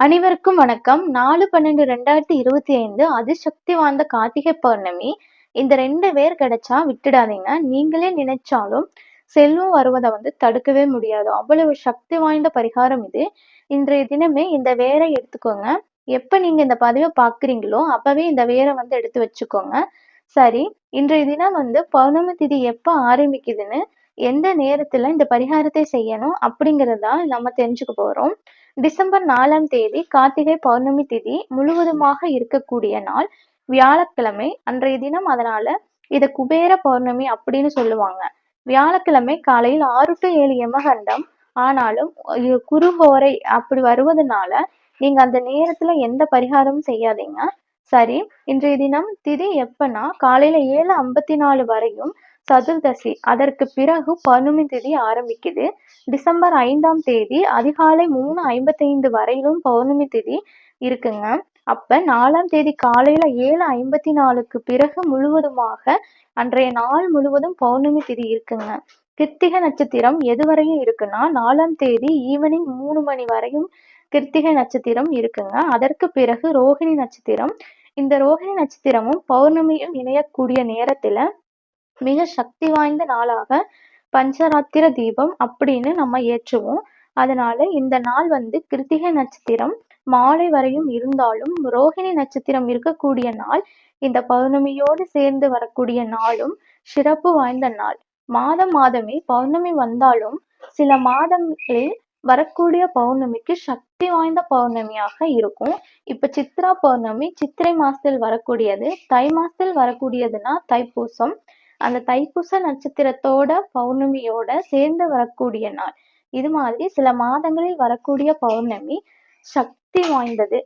அனைவருக்கும் வணக்கம். நாலு பன்னெண்டு ரெண்டாயிரத்தி இருபத்தி ஐந்து அதிசக்தி வாய்ந்த கார்த்திகை பௌர்ணமி. இந்த ரெண்டு பேர் கிடைச்சா விட்டுடாதீங்க. நீங்களே நினைச்சாலும் செல்வம் வருவதை வந்து தடுக்கவே முடியாது. அவ்வளவு சக்தி வாய்ந்த பரிகாரம் இது. இன்றைய தினமே இந்த வேரை எடுத்துக்கோங்க. எப்ப நீங்க இந்த பதிவை பாக்குறீங்களோ அப்பவே இந்த வேரை வந்து எடுத்து வச்சுக்கோங்க. சரி இன்றைய தினம் வந்து பௌர்ணமி திதி எப்ப ஆரம்பிக்குதுன்னு எந்த நேரத்துல இந்த பரிகாரத்தை செய்யணும் அப்படிங்கறதா நம்ம தெரிஞ்சுக்க போறோம். டிசம்பர் நாலாம் தேதி கார்த்திகை பௌர்ணமி திதி முழுவதுமாக இருக்கக்கூடிய நாள் வியாழக்கிழமை. அன்றைய தினம் அதனால இதை குபேர பௌர்ணமி அப்படின்னு சொல்லுவாங்க. வியாழக்கிழமை காலையில் ஆறு டு ஏழு யமகண்டம் ஆனாலும் குருஹோரை அப்படி வருவதனால நீங்க அந்த நேரத்துல எந்த பரிகாரமும் செய்யாதீங்க. சரி இன்றைய தினம் திதி எப்பன்னா காலையில ஏழு ஐம்பத்தி நாலு வரையும் சதுர்தசி. அதற்கு பிறகு பௌர்ணமி திதி ஆரம்பிக்குது. டிசம்பர் ஐந்தாம் தேதி அதிகாலை மூணு ஐம்பத்தைந்து வரையிலும் பௌர்ணமி திதி இருக்குங்க. அப்ப நாலாம் தேதி காலையில ஏழு ஐம்பத்தி நாலுக்கு பிறகு முழுவதுமாக அன்றைய நாள் முழுவதும் பௌர்ணமி திதி இருக்குங்க. கிருத்திகை நட்சத்திரம் எது வரையும் இருக்குன்னா நாலாம் தேதி ஈவினிங் மூணு மணி வரையும் கிருத்திகை நட்சத்திரம் இருக்குங்க. அதற்கு பிறகு ரோஹிணி நட்சத்திரம். இந்த ரோஹிணி நட்சத்திரமும் பௌர்ணமியும் இணையக்கூடிய நேரத்துல மிக சக்தி வாய்ந்த நாளாக பஞ்சராத்திர தீபம் அப்படின்னு நம்ம ஏற்றுவோம். அதனால இந்த நாள் வந்து கிருத்திகை நட்சத்திரம் மாலை வரையும் இருந்தாலும் ரோஹிணி நட்சத்திரம் இருக்கக்கூடிய நாள் இந்த பௌர்ணமியோடு சேர்ந்து வரக்கூடிய நாளும் சிறப்பு வாய்ந்த நாள். மாதம் மாதமே பௌர்ணமி வந்தாலும் சில மாதங்களில் வரக்கூடிய பௌர்ணமிக்கு சக்தி வாய்ந்த பௌர்ணமியாக இருக்கும். இப்ப சித்ரா பௌர்ணமி சித்திரை மாசத்தில் வரக்கூடியது தை மாசத்தில் வரக்கூடியதுன்னா தைப்பூசம் அந்த தைப்பூச நட்சத்திரத்தோட பௌர்ணமியோட சேர்ந்து வரக்கூடிய நாள். இது மாதிரி சில மாதங்களில் வரக்கூடிய பௌர்ணமி சக்தி வாய்ந்தது.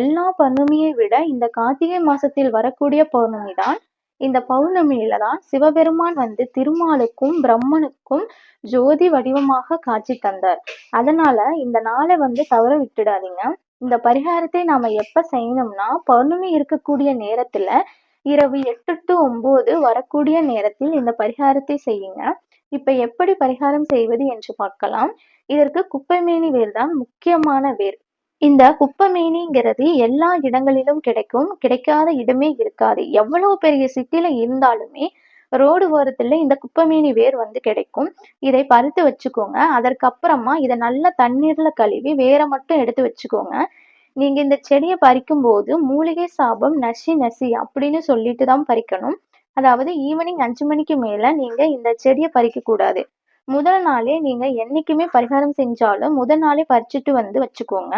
எல்லா பௌர்ணமியை விட இந்த கார்த்திகை மாசத்தில் வரக்கூடிய பௌர்ணமி தான் இந்த பௌர்ணமியில தான் சிவபெருமான் வந்து திருமாலுக்கும் பிரம்மனுக்கும் ஜோதி வடிவமாக காட்சி தந்தார். அதனால இந்த நாளை வந்து தவற விட்டுடாதீங்க. இந்த பரிகாரத்தை நாம எப்ப செய்யணும்னா பௌர்ணமி இருக்கக்கூடிய நேரத்துல இரவு எட்டு டு ஒன்பது வரக்கூடிய நேரத்தில் இந்த பரிகாரத்தை செய்யுங்க. இப்ப எப்படி பரிகாரம் செய்வது என்று பார்க்கலாம். இதற்கு குப்பைமேனி வேர் தான் முக்கியமான வேர். இந்த குப்பைமேனிங்கிறது எல்லா இடங்களிலும் கிடைக்கும். கிடைக்காத இடமே இருக்காது. எவ்வளவு பெரிய சிட்டில இருந்தாலுமே ரோடு ஓரத்துல இந்த குப்பைமேனி வேர் வந்து கிடைக்கும். இதை பறித்து வச்சுக்கோங்க. அதற்கப்புறமா இதை நல்ல தண்ணீர்ல கழுவி வேரை மட்டும் எடுத்து வச்சுக்கோங்க. நீங்க இந்த செடியை பறிக்கும் போது மூலிகை சாபம் நசி நசி அப்படின்னு சொல்லிட்டு தான் பறிக்கணும். அதாவது ஈவினிங் அஞ்சு மணிக்கு மேல நீங்க இந்த செடியை பறிக்க கூடாது. முதல் நாளே நீங்க என்னைக்குமே பரிகாரம் செஞ்சாலும் முதல் நாளே பறிச்சுட்டு வந்து வச்சுக்கோங்க.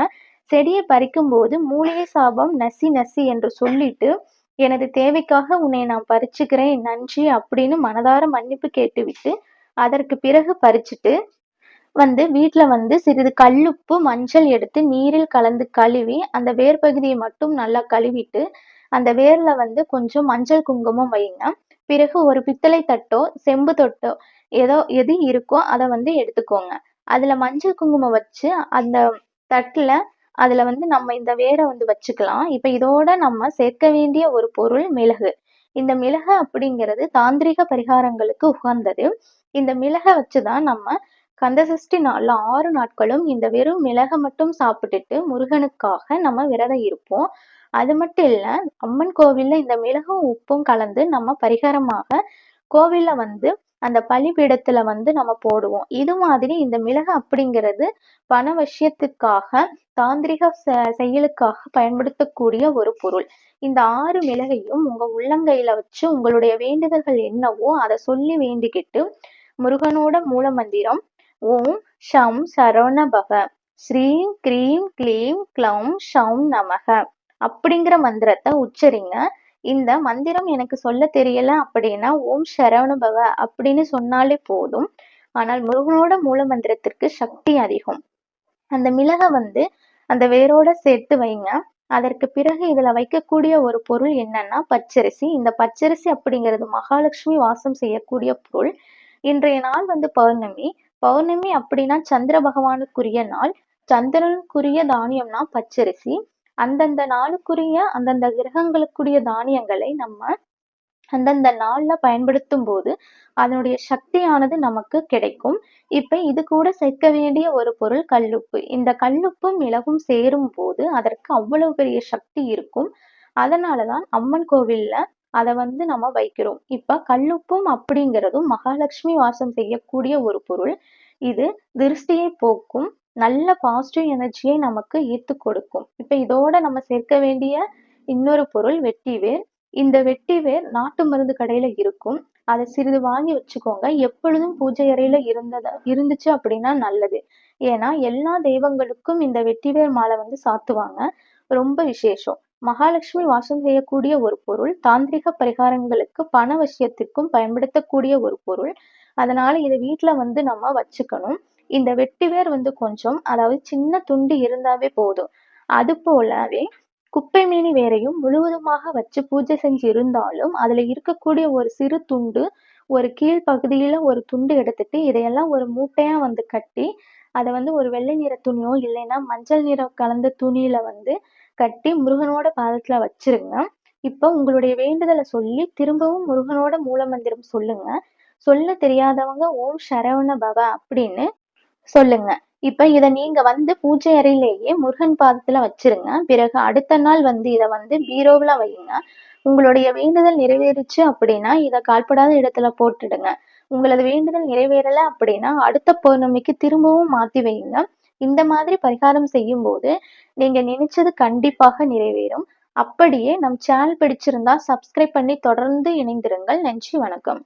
செடியை பறிக்கும் போது மூலிகை சாபம் நசி நசி என்று சொல்லிட்டு எனது தேவைக்காக உன்னை நான் பறிச்சுக்கிறேன் நன்றி அப்படின்னு மனதார மன்னிப்பு கேட்டுவிட்டு அதற்கு பிறகு பறிச்சுட்டு வந்து வீட்டில் வந்து சிறிது கல்லுப்பு மஞ்சள் எடுத்து நீரில் கலந்து கழுவி அந்த வேர் பகுதியை மட்டும் நல்லா கழுவிட்டு அந்த வேர்ல வந்து கொஞ்சம் மஞ்சள் குங்குமம் வைங்க. பிறகு ஒரு பித்தளை தட்டோ செம்பு தொட்டோ ஏதோ எது இருக்கோ அதை வந்து எடுத்துக்கோங்க. அதுல மஞ்சள் குங்குமம் வச்சு அந்த தட்டுல அதுல வந்து நம்ம இந்த வேரை வந்து வச்சுக்கலாம். இப்ப இதோட நம்ம சேர்க்க வேண்டிய ஒரு பொருள் மிளகு. இந்த மிளகு அப்படிங்கிறது தாந்திரிக பரிகாரங்களுக்கு உகந்தது. இந்த மிளகை வச்சுதான் நம்ம கந்தசஷ்டி நாளில் ஆறு நாட்களும் இந்த வெறும் மிளகை மட்டும் சாப்பிட்டுட்டு முருகனுக்காக நம்ம விரதம் இருப்போம். அது மட்டும் இல்லை அம்மன் கோவிலில் இந்த மிளகும் உப்பும் கலந்து நம்ம பரிகாரமாக கோவிலில் வந்து அந்த பலிபீடத்துல வந்து நம்ம போடுவோம். இது மாதிரி இந்த மிளகு அப்படிங்கிறது பண விஷயத்துக்காக தாந்திரிக செயலுக்காக பயன்படுத்தக்கூடிய ஒரு பொருள். இந்த ஆறு மிளகையும் உங்க உள்ளங்கையில வச்சு உங்களுடைய வேண்டுதல்கள் என்னவோ அதை சொல்லி வேண்டிக்கிட்டு முருகனோட மூல மந்திரம் ஓம் ஷம் சரவணபவ. ஸ்ரீம் க்ரீம் க்ளீம் க்ளௌம் ஷம் நமக. அப்படிங்கிற மந்திரத்தை உச்சரிங்க. இந்த மந்திரம் எனக்கு சொல்ல தெரியல அப்படின்னா ஓம் சரவணபவ அப்படின்னு சொன்னாலே போதும். ஆனால் முருகனோட மூல மந்திரத்திற்கு சக்தி அதிகம். அந்த மிளகை வந்து அந்த வேரோட சேர்த்து வைங்க. அதற்கு பிறகு இதுல வைக்கக்கூடிய ஒரு பொருள் என்னன்னா பச்சரிசி. இந்த பச்சரிசி அப்படிங்கிறது மகாலட்சுமி வாசம் செய்யக்கூடிய பொருள். இன்றைய நாள் வந்து பௌர்ணமி. பௌர்ணமி அப்படின்னா சந்திர பகவானுக்குரிய நாள் சந்திரனுக்குரிய தானியம்னா பச்சரிசி அந்தந்த நாளுக்குரிய அந்தந்த கிரகங்களுக்குரிய தானியங்களை நம்ம அந்தந்த நாள்ல பயன்படுத்தும் போது அதனுடைய சக்தியானது நமக்கு கிடைக்கும். இப்ப இது கூட சேர்க்க வேண்டிய ஒரு பொருள் கல்லுப்பு. இந்த கல்லுப்பும், மிளகும் சேரும்போது அதற்கு அவ்வளவு பெரிய சக்தி இருக்கும். அதனாலதான் அம்மன் கோவில்ல அதை வந்து நம்ம வைக்கிறோம். இப்போ கல்லுப்பும் அப்படிங்கிறதும் மகாலட்சுமி வாசம் செய்யக்கூடிய ஒரு பொருள். இது திருஷ்டியை போக்கும். நல்ல பாசிட்டிவ் எனர்ஜியை நமக்கு ஈர்த்துக் கொடுக்கும். இப்போ இதோட நம்ம சேர்க்க வேண்டிய இன்னொரு பொருள் வெட்டிவேர். இந்த வெட்டிவேர் நாட்டு மருந்து கடையில இருக்கும். அதை சிறிது வாங்கி வச்சுக்கோங்க. எப்பொழுதும் பூஜை அறையில இருந்ததா இருந்துச்சு அப்படின்னா நல்லது. ஏன்னா, எல்லா தெய்வங்களுக்கும் இந்த வெட்டிவேர் மாலை வந்து சாத்துவாங்க. ரொம்ப விசேஷம். மகாலட்சுமி வாசம் செய்யக்கூடிய ஒரு பொருள். தாந்திரிக பரிகாரங்களுக்கு, பண விஷயத்திற்கும் பயன்படுத்தக்கூடிய ஒரு பொருள். அதனால இத வீட்டுல வந்து நம்ம வச்சுக்கணும். இந்த வெட்டிவேர் வந்து கொஞ்சம் அதாவது சின்ன துண்டு இருந்தாவே போதும். அது போலவே குப்பை மீனி வேரையும் முழுவதுமாக வச்சு பூஜை செஞ்சு இருந்தாலும், அதுல இருக்கக்கூடிய ஒரு சிறு துண்டு, ஒரு கீழ் பகுதியில ஒரு துண்டு எடுத்துட்டு, இதையெல்லாம் ஒரு மூட்டையா வந்து கட்டி, அத வந்து ஒரு வெள்ளை நிற துணியோ, இல்லைன்னா மஞ்சள் நிறம் கலந்த துணியில வந்து கட்டி முருகனோட பாதத்துல வச்சிருங்க. இப்போ உங்களுடைய வேண்டுதலை சொல்லி திரும்பவும் முருகனோட மூலமந்திரம் சொல்லுங்க. சொல்ல தெரியாதவங்க ஓம் சரவண பவ அப்படின்னு சொல்லுங்க. இப்ப இத நீங்க வந்து பூஜை அறையிலேயே முருகன் பாதத்துல வச்சிருங்க. பிறகு அடுத்த நாள் வந்து இத வந்து பீரோவுல வையுங்க. உங்களுடைய வேண்டுதல் நிறைவேறுச்சு அப்படின்னா, இத கால்படாத இடத்துல போட்டுடுங்க. உங்களது வேண்டுதல் நிறைவேறல அப்படின்னா, அடுத்த பௌர்ணமிக்கு திரும்பவும் மாத்தி வையுங்க. இந்த மாதிரி பரிகாரம் செய்யும்போது, நீங்க நினைச்சது கண்டிப்பாக நிறைவேறும். அப்படியே நம் சேனல் பிடிச்சிருந்தா சப்ஸ்கிரைப் பண்ணி தொடர்ந்து இணைந்திருங்கள். நன்றி, வணக்கம்.